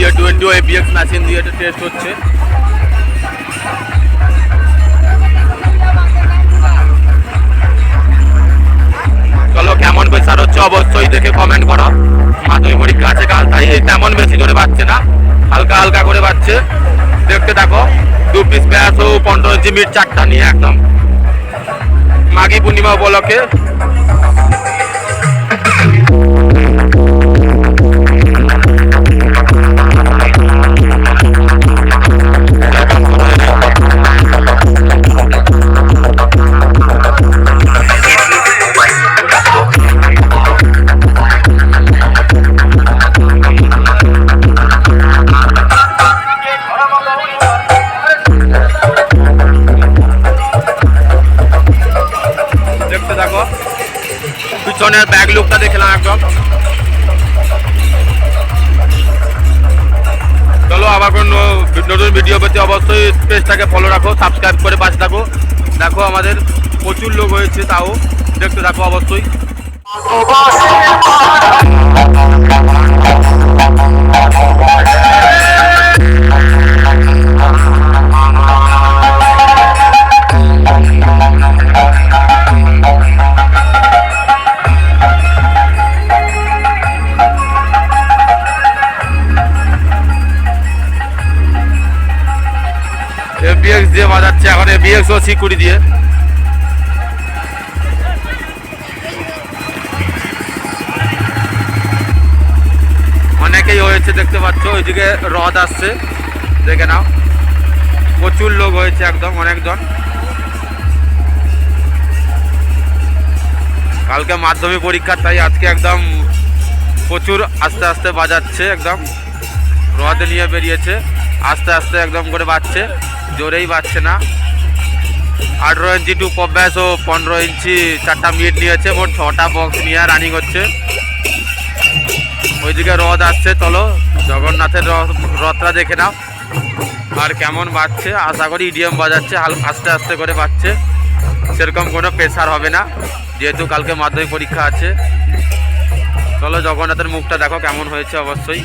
দিয়ে twenty এপিএক্স machine দিয়ে এটা টেস্ট হচ্ছে। চলো কেমন প্রেসার হচ্ছে অবশ্যই দেখে কমেন্ট করো। মাধ্যমিক পরীক্ষা আছে কাল? তাই তেমন বেশি করে বাচ্চে না। হালকা হালকা করে বাচ্চে দেখতে থাকো, দু পিস ও পনেরো ইঞ্চি মিট চারটা নিয়ে একদম। মাঘী পূর্ণিমা উপলক্ষে পিছনের ব্যাগ লুকটা দেখলাম একদম। চলো, আবার কোনো নতুন ভিডিও পেতে অবশ্যই পেজটাকে ফলো রাখো সাবস্ক্রাইব করে পাশে থাকো। দেখো আমাদের প্রচুর লোক হয়েছে তাও, দেখতে থাকো অবশ্যই। এফবিএক্স দিয়ে বাজাচ্ছে, এখন এফবিএক্স ও সিকিউরিটি দিয়ে। অনেকেই হয়েছে, দেখতে পাচ্ছ, ওইদিকে হ্রদ আসছে, দেখে নাও। প্রচুর লোক হয়েছে একদম, অনেকজন। কালকে মাধ্যমিক পরীক্ষা, তাই আজকে একদম প্রচুর আস্তে আস্তে বাজাচ্ছে, একদম। রথে নিয়ে বেরিয়েছে, আস্তে আস্তে একদম করে বাজছে। জোরেই বাজছে না। আঠেরো ইঞ্চি টু পব্যাস ও পনেরো ইঞ্চি চারটা মিট নিয়েছে, মোট ছটা বক্স নিয়ে রানিং হচ্ছে। ওইদিকে রথ আসছে, চলো। জগন্নাথের রথ, রথটা দেখে নাও। আর কেমন বাজছে? আশা করি ইডিএম বাজাচ্ছে আস্তে আস্তে করে বাজছে। সেরকম কোনো প্রেসার হবে না, যেহেতু কালকে মাধ্যমিক পরীক্ষা আছে। চলো জগন্নাথের মুখটা দেখো কেমন হয়েছে অবশ্যই।